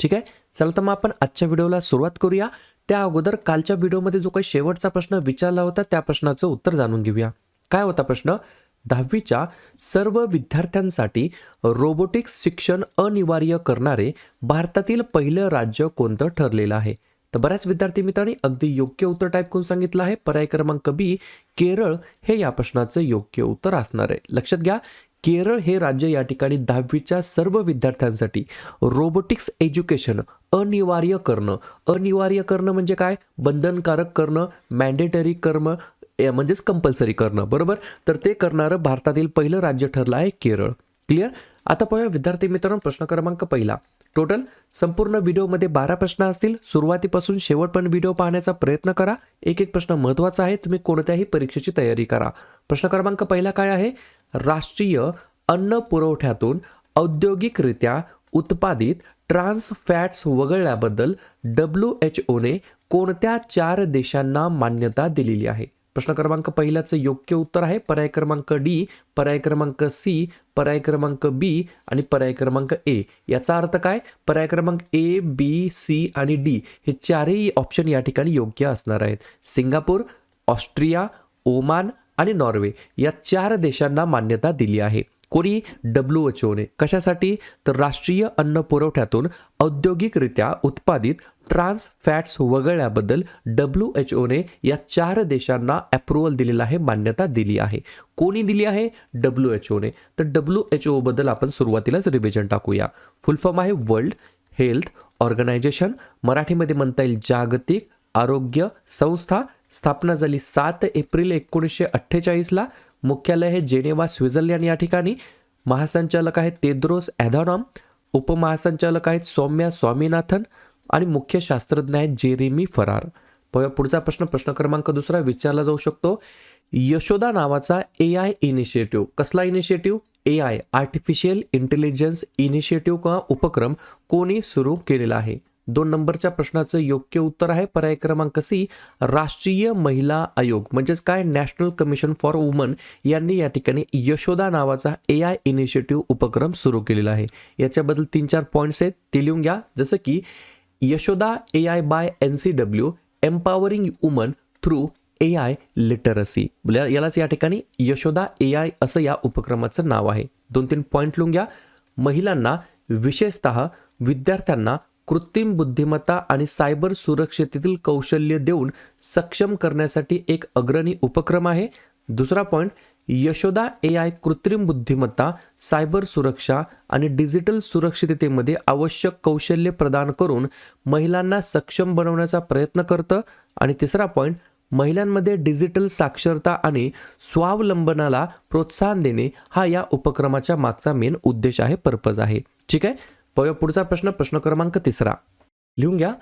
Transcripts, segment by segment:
ठीक आहे? चला तर मग आपण आजच्या व्हिडिओला सुरुवात करूया. त्या अगोदर कालच्या व्हिडिओमध्ये जो काही शेवटचा प्रश्न विचारला होता त्या प्रश्नाचं उत्तर जाणून घेऊया. काय होता प्रश्न? दहावीच्या सर्व विद्यार्थ्यांसाठी रोबोटिक्स शिक्षण अनिवार्य करणारे भारतातील पहिलं राज्य कोणतं ठरलेलं आहे? तर बऱ्याच विद्यार्थी मित्रांनी अगदी योग्य उत्तर टाईप करून सांगितलं आहे. पर्याय क्रमांक बी केरळ हे या प्रश्नाचं योग्य उत्तर असणार आहे. लक्षात घ्या केरळ हे राज्य या ठिकाणी दहावीच्या सर्व विद्यार्थ्यांसाठी रोबोटिक्स एज्युकेशन अनिवार्य करणं. अनिवार्य करणं म्हणजे काय? बंधनकारक करणं मॅन्डेटरी कर्म म्हणजेच कंपल्सरी करणं. बरोबर? तर ते करणारं भारतातील पहिलं राज्य ठरलं आहे केरळ. क्लिअर आता पाहूया विद्यार्थी मित्रांनो प्रश्न क्रमांक पहिला. टोटल संपूर्ण व्हिडिओमध्ये बारा प्रश्न असतील. सुरुवातीपासून शेवटपर्यंत व्हिडिओ पाहण्याचा प्रयत्न करा. एक एक प्रश्न महत्त्वाचा आहे. तुम्ही कोणत्याही परीक्षेची तयारी करा. प्रश्न क्रमांक पहिला काय आहे? राष्ट्रीय अन्न पुरवठ्यातून औद्योगिकरित्या उत्पादित ट्रान्स फॅट्स वगळल्याबद्दल डब्ल्यू एच ओने कोणत्या चार देशांना मान्यता दिलेली आहे? प्रश्न क्रमांक पहिल्याचं योग्य उत्तर आहे. पर्याय क्रमांक डी पर्याय क्रमांक सी पर्याय क्रमांक बी आणि पर्याय क्रमांक ए याचा अर्थ काय? पर्याय क्रमांक ए बी सी आणि डी हे चारही ऑप्शन या ठिकाणी योग्य असणार आहेत. सिंगापूर ऑस्ट्रिया ओमान आणि नॉर्वे या चार देशांना मान्यता दिली आहे. कोणी डब्ल्यू एच ओने कशासाठी? तर राष्ट्रीय अन्न पुरवठ्यातून औद्योगिकरित्या उत्पादित ट्रान्स फॅट्स वगळल्याबद्दल डब्ल्यू एच ओने या चार देशांना अप्रुव्हल दिलेला आहे मान्यता दिली आहे. कोणी दिली आहे? डब्ल्यू एच ओने तर डब्ल्यू एच ओबद्दल आपण सुरुवातीलाच रिव्हिजन टाकूया. फुल फॉर्म आहे वर्ल्ड हेल्थ ऑर्गनायझेशन मराठीमध्ये म्हणता येईल जागतिक आरोग्य संस्था. स्थापना झाली सात एप्रिल एकोणीसशे अठ्ठेचाळीसला मुख्यालय हे जेनेवा स्वित्झर्लंड या ठिकाणी. महासंचालक आहेत तेद्रोस ॲधॉनॉम. उपमहासंचालक आहेत सौम्या स्वामीनाथन. आणि मुख्य शास्त्रज्ञ आहेत जेरेमी फरार. प- पुढचा प्रश्न प्रश्न क्रमांक दुसरा विचारला जाऊ शकतो. यशोदा नावाचा ए आय इनिशिएटिव्ह. कसला initiative? A I artificial intelligence initiative किंवा उपक्रम कोणी सुरू केलेला आहे? दोन नंबरच्या प्रश्नाचं योग्य उत्तर आहे. पर्याय क्रमांक सी राष्ट्रीय महिला आयोग म्हणजेच काय? नॅशनल कमिशन फॉर वुमन यांनी या ठिकाणी यशोदा नावाचा ए आय इनिशिएटिव्ह उपक्रम सुरू केलेला आहे. याच्याबद्दल तीन चार पॉईंट्स आहेत ते लिहून घ्या. जसं की Yashoda A I by N C W empowering women through A I literacy. यालाच या ठिकाणी यशोदा ए आय असं या उपक्रमाचं नाव आहे. दोन तीन पॉईंट लिहून घ्या. महिलांना विशेषतः विद्यार्थ्यांना कृत्रिम बुद्धिमत्ता आणि सायबर सुरक्षेतील कौशल्य देऊन सक्षम करण्यासाठी एक अग्रणी उपक्रम आहे. दुसरा पॉईंट यशोदा ए आय कृत्रिम बुद्धिमत्ता सायबर सुरक्षा आणि डिजिटल सुरक्षिततेमध्ये आवश्यक कौशल्य प्रदान करून महिलांना सक्षम बनवण्याचा प्रयत्न करतं. आणि तिसरा पॉईंट महिलांमध्ये डिजिटल साक्षरता आणि स्वावलंबनाला प्रोत्साहन देणे हा या उपक्रमाच्या मागचा मेन उद्देश आहे पर्पज आहे. ठीक आहे? पाहूया पुढचा प्रश्न प्रश्न क्रमांक तिसरा. लिहून घ्या.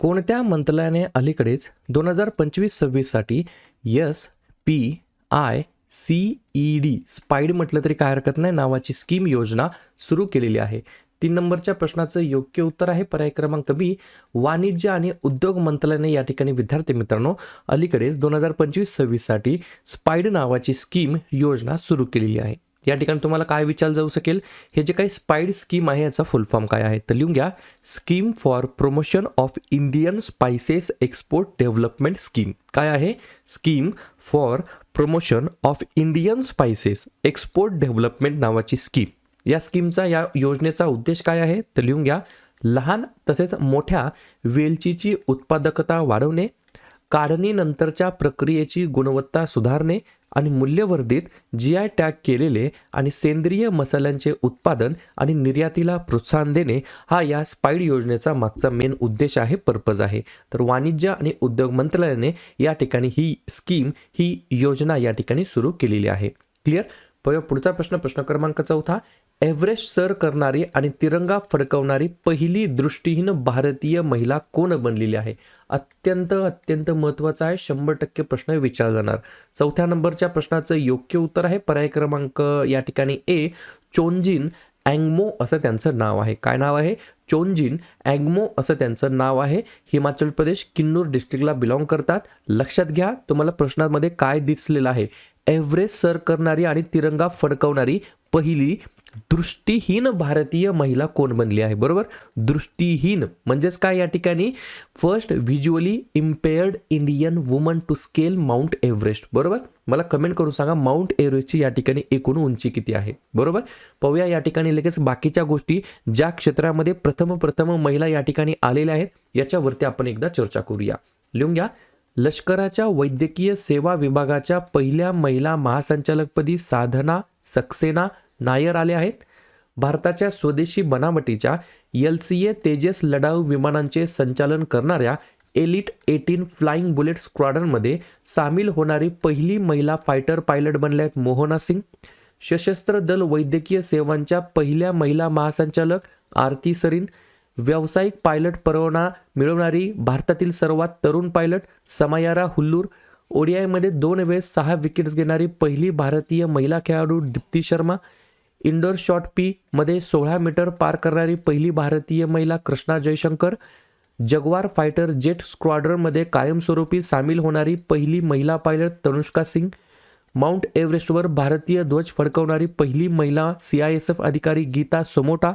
कोणत्या मंत्रालयाने अलीकडेच दोन हजार पंचवीस सव्वीससाठी S P I C E D spiced म्हटलं तरी काय हरकत नाही नावाची स्कीम योजना सुरू केलेली आहे. तीन नंबरच्या प्रश्नाचं योग्य उत्तर आहे. पर्याय क्रमांक बी वाणिज्य आणि उद्योग मंत्रालयाने या ठिकाणी विद्यार्थी मित्रांनो अलीकडेच दोन हजार पंचवीस सव्वीससाठी स्पाईड नावाची स्कीम योजना सुरू केलेली आहे. या ठिकाणी तुम्हाला काय विचार जाऊ शकेल? हे जे काही स्पाईड स्कीम आहे याचा फुल फॉर्म काय आहे तर लिहून घ्या. Scheme for promotion of Indian spices export development scheme काय आहे? Scheme for promotion of Indian spices export development नावाची स्कीम या स्कीमचा या योजनेचा उद्देश काय आहे तर लिहून घ्या. लहान तसेच मोठ्या वेलचीची उत्पादकता वाढवणे. काढणीनंतरच्या प्रक्रियेची गुणवत्ता सुधारणे. आणि मूल्यवर्धित जी आय टॅग केलेले आणि सेंद्रिय मसाल्यांचे उत्पादन आणि निर्यातीला प्रोत्साहन देणे हा या स्पाईड योजनेचा मागचा मेन उद्देश आहे पर्पज आहे. तर वाणिज्य आणि उद्योग मंत्रालयाने या ठिकाणी ही स्कीम ही योजना या ठिकाणी सुरू केलेली आहे. क्लिअर पुढचा प्रश्न प्रश्न क्रमांक चौथा. एव्हरेस्ट सर करणारी आणि तिरंगा फडकवणारी पहिली दृष्टीहीन भारतीय महिला कोण बनलेली आहे? अत्यंत अत्यंत महत्त्वाचा आहे. शंभर टक्के प्रश्न विचारला जाणार. चौथ्या नंबरच्या प्रश्नाचं योग्य उत्तर आहे. पर्याय क्रमांक या ठिकाणी ए चोंजिन अँगमो असं त्यांचं नाव आहे. काय नाव आहे? चोंजिन अँगमो असं त्यांचं नाव आहे. हिमाचल प्रदेश किन्नूर डिस्ट्रिक्टला बिलॉंग करतात. लक्षात घ्या तुम्हाला प्रश्नामध्ये काय दिसलेलं आहे. एव्हरेस्ट सर करणारी आणि तिरंगा फडकवणारी पहिली दृष्टीहीन भारतीय महिला कोण बनली आहे? बरोबर? दृष्टीहीन. म्हणजेच काय या ठिकाणी? First visually impaired Indian woman to scale Mount Everest बरोबर? मला कमेंट करून सांगा माउंट एव्हरेस्टची या ठिकाणी एकूण उंची किती आहे? बरोबर? पाहूया या ठिकाणी लगेच बाकीच्या गोष्टी ज्या क्षेत्रामध्ये प्रथम प्रथम महिला या ठिकाणी आलेल्या आहेत याच्यावरती आपण एकदा चर्चा करूया. लिहून घ्या. लष्कराच्या वैद्यकीय सेवा विभागाच्या पहिल्या महिला महासंचालकपदी साधना सक्सेना नायर आले आहेत. भारताच्या स्वदेशी बनावटीच्या एल सी ए तेजस लढाऊ विमानांचे संचालन करणाऱ्या एलिट एटीन फ्लाइंग बुलेट स्क्वॉडनमध्ये सामील होणारी पहिली महिला फायटर पायलट बनल्या आहेत मोहना सिंग. सशस्त्र दल वैद्यकीय सेवांच्या पहिल्या महिला महासंचालक आरती सरीन. व्यावसायिक पायलट परवाना मिळवणारी भारतातील सर्वात तरुण पायलट समायारा हुल्लूर. ओडीआयमध्ये दोन वेळेस सहा विकेट्स घेणारी पहिली भारतीय महिला खेळाडू Deepti Sharma. Indoor shot put मध्ये सोळा मीटर पार करणारी पहिली भारतीय महिला Krishna Jaishankar jaguar fighter jet स्क्वॉड्रनमध्ये कायमस्वरूपी सामील होणारी पहिली महिला पायलट तनुष्का सिंग माउंट एव्हरेस्टवर भारतीय ध्वज फडकवणारी पहिली महिला सी आय एस एफ अधिकारी गीता सोमोटा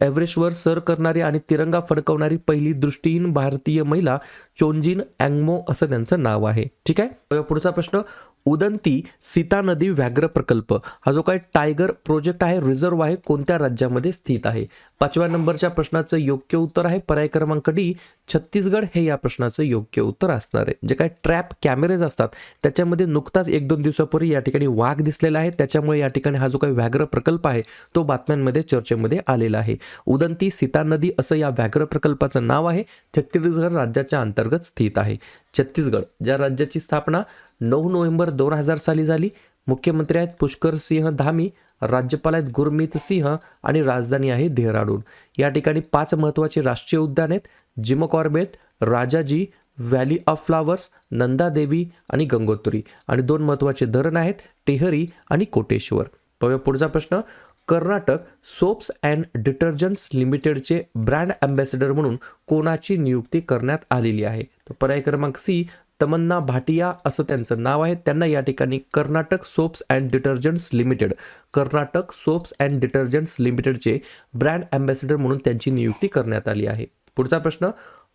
एव्हरेस्टवर सर करणारी आणि तिरंगा फडकवणारी पहिली दृष्टीहीन भारतीय महिला चोंजिन अँगमो असं त्यांचं नाव आहे. ठीक आहे? पुढचा प्रश्न उदंती सीता नदी व्याघ्र प्रकल्प. हा जो काय टायगर प्रोजेक्ट आहे रिझर्व आहे कोणत्या राज्यामध्ये स्थित आहे? पाचव्या नंबरच्या प्रश्नाचं योग्य उत्तर आहे. पर्याय क्रमांक डी छत्तीसगड हे या प्रश्नाचं योग्य उत्तर असणार आहे. जे काय ट्रॅप कॅमेरेज असतात त्याच्यामध्ये नुकताच एक दोन दिवसापूर्वी या ठिकाणी वाघ दिसलेला आहे. त्याच्यामुळे या ठिकाणी हा जो काही व्याघ्र प्रकल्प आहे तो बातम्यांमध्ये चर्चेमध्ये आलेला आहे. उदंती सीता नदी असं या व्याघ्र प्रकल्पाचं नाव आहे. छत्तीसगड राज्याच्या अंतर्गत स्थित आहे. छत्तीसगड ज्या राज्याची स्थापना नऊ नोव्हेंबर दोन हजार साली झाली. मुख्यमंत्री आहेत पुष्कर सिंह धामी राज्यपाल आहेत गुरमीत सिंह आणि राजधानी आहे देहराडून. या ठिकाणी पाच महत्त्वाचे राष्ट्रीय उद्यान आहेत. Jim Corbett Rajaji valley of flowers Nanda Devi आणि गंगोत्री. आणि दोन महत्त्वाचे धरण आहेत टेहरी आणि कोटेश्वर. पाहूया पुढचा प्रश्न. कर्नाटक सोप्स अँड डिटर्जंट्स लिमिटेडचे ब्रँड अँबॅसेडर म्हणून कोणाची नियुक्ती करण्यात आलेली आहे? तर पर्याय क्रमांक सी तमन्ना भाटिया असं त्यांचं नाव आहे. त्यांना या ठिकाणी Karnataka soaps and detergents limited Karnataka soaps and detergents लिमिटेडचे ब्रँड अँबॅसेडर म्हणून त्यांची नियुक्ती करण्यात आली आहे. पुढचा प्रश्न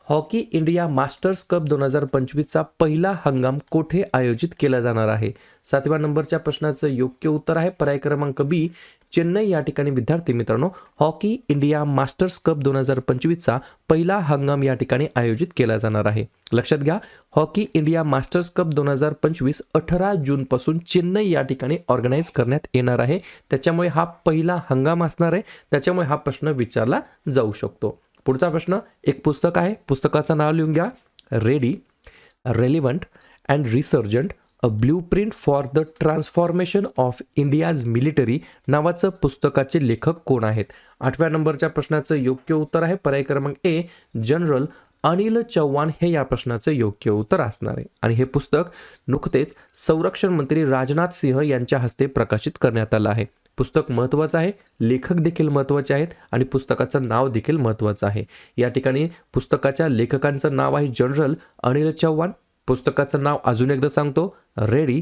हॉकी इंडिया मास्टर्स कप दोन हजार पंचवीसचा पहिला हंगाम कोठे आयोजित केला जाणार आहे? सातव्या नंबरच्या प्रश्नाचं योग्य उत्तर आहे. पर्याय क्रमांक बी चेन्नई या ठिकाणी विद्यार्थी मित्रांनो हॉकी इंडिया मास्टर्स कप दोन हजार पंचवीसचा पहिला हंगाम या ठिकाणी आयोजित केला जाणार आहे. लक्षात घ्या हॉकी इंडिया मास्टर्स कप दोन हजार पंचवीस अठरा जूनपासून चेन्नई या ठिकाणी ऑर्गनाईज करण्यात येणार आहे. त्याच्यामुळे हा पहिला हंगाम असणार आहे. त्याच्यामुळे हा प्रश्न विचारला जाऊ शकतो. पुढचा प्रश्न एक पुस्तक आहे. पुस्तकाचं नाव लिहून घ्या. Ready relevant and resurgent a blueprint for the transformation of India's military नावाचं पुस्तकाचे लेखक कोण आहेत? आठव्या नंबरच्या प्रश्नाचं योग्य उत्तर आहे. पर्याय क्रमांक ए जनरल अनिल चव्हाण हे या प्रश्नाचं योग्य उत्तर असणार आहे. आणि हे पुस्तक नुकतेच संरक्षण मंत्री राजनाथ सिंह यांच्या हस्ते प्रकाशित करण्यात आलं आहे. पुस्तक महत्त्वाचं आहे. लेखक देखील महत्त्वाचे आहेत आणि पुस्तकाचं नाव देखील महत्त्वाचं आहे. या ठिकाणी पुस्तकाच्या लेखकांचं नाव आहे जनरल अनिल चव्हाण. पुस्तकाचं नाव अजून एकदा सांगतो. Ready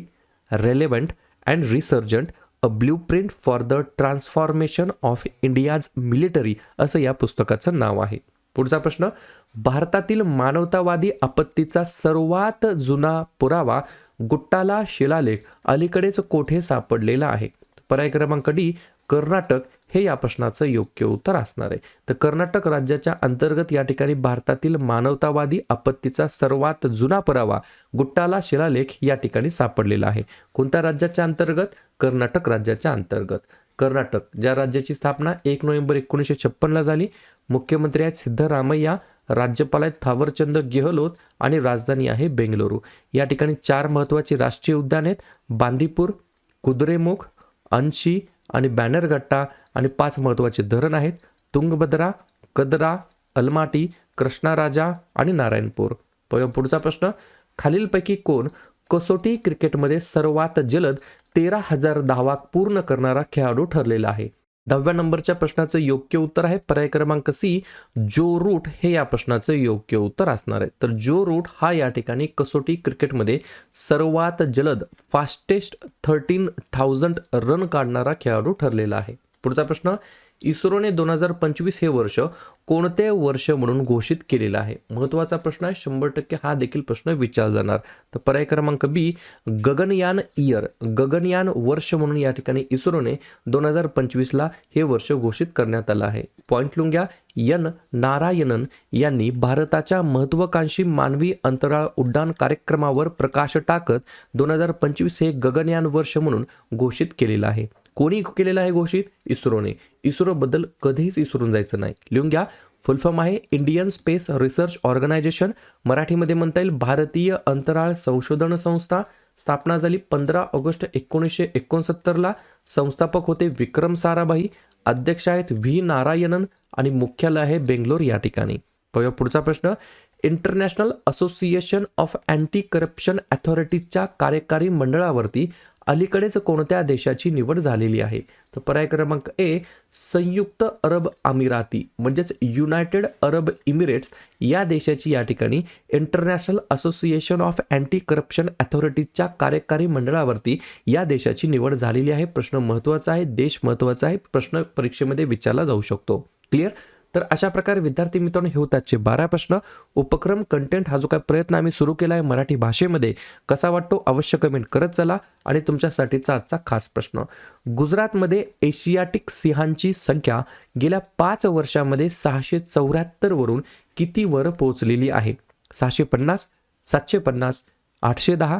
relevant and resurgent a blueprint for the transformation of India's military असं या पुस्तकाचं नाव आहे. पुढचा प्रश्न भारतातील मानवतावादी आपत्तीचा सर्वात जुना पुरावा गुट्टाला शिलालेख अलीकडेच कोठे सापडलेला आहे? पर्याय क्रमांक डी कर्नाटक हे या प्रश्नाचं योग्य उत्तर असणार आहे. तर कर्नाटक राज्याच्या अंतर्गत या ठिकाणी भारतातील मानवतावादी आपत्तीचा सर्वात जुना पुरावा गुट्टाला शिलालेख या ठिकाणी सापडलेला आहे. कोणत्या राज्याच्या अंतर्गत? कर्नाटक राज्याच्या अंतर्गत. कर्नाटक ज्या राज्याची स्थापना एक नोव्हेंबर एकोणीसशे छप्पनला झाली मुख्यमंत्री आहेत सिद्धरामय्या राज्यपाल आहेत थावरचंद गेहलोत आणि राजधानी आहे बेंगलुरू. या ठिकाणी चार महत्त्वाची राष्ट्रीय उद्यान आहेत बांदीपूर कुद्रेमुख अंशी आणि बॅनरगट्टा आणि पाच महत्त्वाचे धरण आहेत. तुंगभद्रा कदरा अलमाटी कृष्णाराजा आणि नारायणपूर. पुढचा प्रश्न. खालीलपैकी कोण कसोटी क्रिकेटमध्ये सर्वात जलद तेरा हजार धावा पूर्ण करणारा खेळाडू ठरलेला आहे? दहाव्या नंबरच्या प्रश्नाचं योग्य उत्तर आहे. पर्याय क्रमांक सी जो रूट हे या प्रश्नाचं योग्य उत्तर असणार आहे. तर जो रूट हा या ठिकाणी कसोटी क्रिकेटमध्ये सर्वात जलद फास्टेस्ट थर्टीन थाउजंड रन काढणारा खेळाडू ठरलेला आहे. पुढचा प्रश्न इस्रोने दोन हजार पंचवीस हे वर्ष कोणते वर्ष म्हणून घोषित केलेलं आहे? महत्त्वाचा प्रश्न आहे. शंभर टक्के हा देखील प्रश्न विचारला जाणार. तर पर्याय क्रमांक बी गगनयान इयर. गगनयान वर्ष म्हणून या ठिकाणी इस्रोने दोन हजार पंचवीसला हे वर्ष घोषित करण्यात आलं आहे. पॉईंट लिहून घ्या यन नारायणन यांनी भारताच्या महत्वाकांक्षी मानवी अंतराळ उड्डाण कार्यक्रमावर प्रकाश टाकत दोन हजार पंचवीस हे गगनयान वर्ष म्हणून घोषित केलेलं आहे. कोणी केलेलं आहे घोषित? इस्रोने. इस्रोबद्दल कधीच इसरून जायचं नाही. लिहून घ्या. फुलफॉर्म आहे इंडियन स्पेस रिसर्च ऑर्गनायझेशन. मराठीमध्ये म्हणता येईल भारतीय अंतराळ संशोधन संस्था. स्थापना झाली पंधरा ऑगस्ट एकोणीसशे एकोणसत्तरला. संस्थापक होते विक्रम साराभाई. अध्यक्ष आहेत व्ही नारायणन आणि मुख्यालय आहे बेंगलोर या ठिकाणी. पाहूया पुढचा प्रश्न. International association of anti corruption अथॉरिटीजच्या कार्यकारी मंडळावरती अलीकडेच कोणत्या देशाची निवड झालेली आहे? तर पर्याय क्रमांक ए संयुक्त अरब अमिराती म्हणजेच युनायटेड अरब इमिरेट्स या देशाची या ठिकाणी international association of anti corruption अथॉरिटीजच्या कार्यकारी मंडळावरती या देशाची निवड झालेली आहे. प्रश्न महत्त्वाचा आहे देश महत्त्वाचा आहे प्रश्न परीक्षेमध्ये विचारला जाऊ शकतो. क्लिअर? तर अशा प्रकारे विद्यार्थी मित्रांनो हे होते आजचे बारा प्रश्न. उपक्रम कंटेंट हा जो काय प्रयत्न आम्ही सुरू केला आहे मराठी भाषेमध्ये कसा वाटतो अवश्य कमेंट करत चला आणि तुमच्यासाठीचा आजचा खास प्रश्न. गुजरातमध्ये एशियाटिक सिंहांची संख्या गेल्या पाच वर्षामध्ये सहाशे चौऱ्याहत्तरवरून कितीवर पोहोचलेली आहे? सहाशे पन्नास सातशे पन्नास आठशे दहा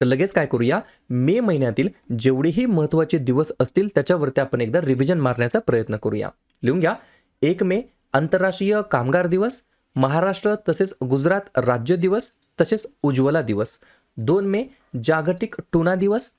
तर लगेच काय करूया? मे महिन्यातील जेवढेही महत्त्वाचे दिवस असतील त्याच्यावरती आपण एकदा रिव्हिजन मारण्याचा प्रयत्न करूया. लिहून घ्या. एक मे आंतरराष्ट्रीय कामगार दिवस. महाराष्ट्र तसेच गुजरात राज्य दिवस तसेच उज्ज्वला दिवस. दोन मे जागतिक टुना दिवस.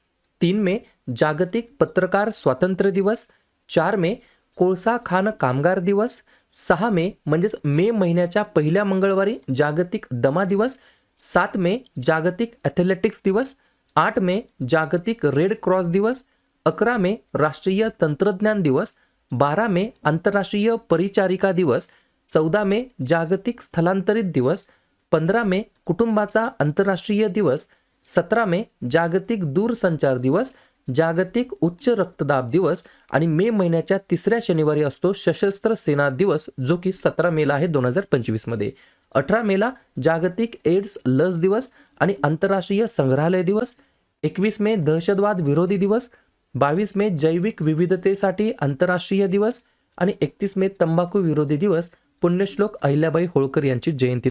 तीन मे जागतिक पत्रकार स्वातंत्र्य दिवस. चार मे कोळसा खान कामगार दिवस. सहा मे म्हणजेच मे महिन्याच्या पहिल्या मंगळवारी जागतिक दमा दिवस. सात मे जागतिक ॲथलेटिक्स दिवस. आठ मे जागतिक रेड क्रॉस दिवस. अकरा मे राष्ट्रीय तंत्रज्ञान दिवस. बारा मे आंतरराष्ट्रीय परिचारिका दिवस. चौदा मे जागतिक स्थलांतरित दिवस. पंधरा मे कुटुंबाचा आंतरराष्ट्रीय दिवस. सतरा मे जागतिक दूरसंचार दिवस. जागतिक उच्च रक्तदाब दिवस. आणि मे महिन्याच्या तिसऱ्या शनिवारी असतो सशस्त्र सेना दिवस जो की सतरा मेला आहे दोन हजार पंचवीसमध्ये. अठरा मेला जागतिक एड्स लस दिवस आणि आंतरराष्ट्रीय संग्रहालय दिवस एकवीस मे दहशतवाद विरोधी दिवस बावीस मे जैविक विविधतेसाठी आंतरराष्ट्रीय दिवस आणि एकतीस मे तंबाखू विरोधी दिवस पुण्यश्लोक अहिल्याबाई होळकर यांची जयंती.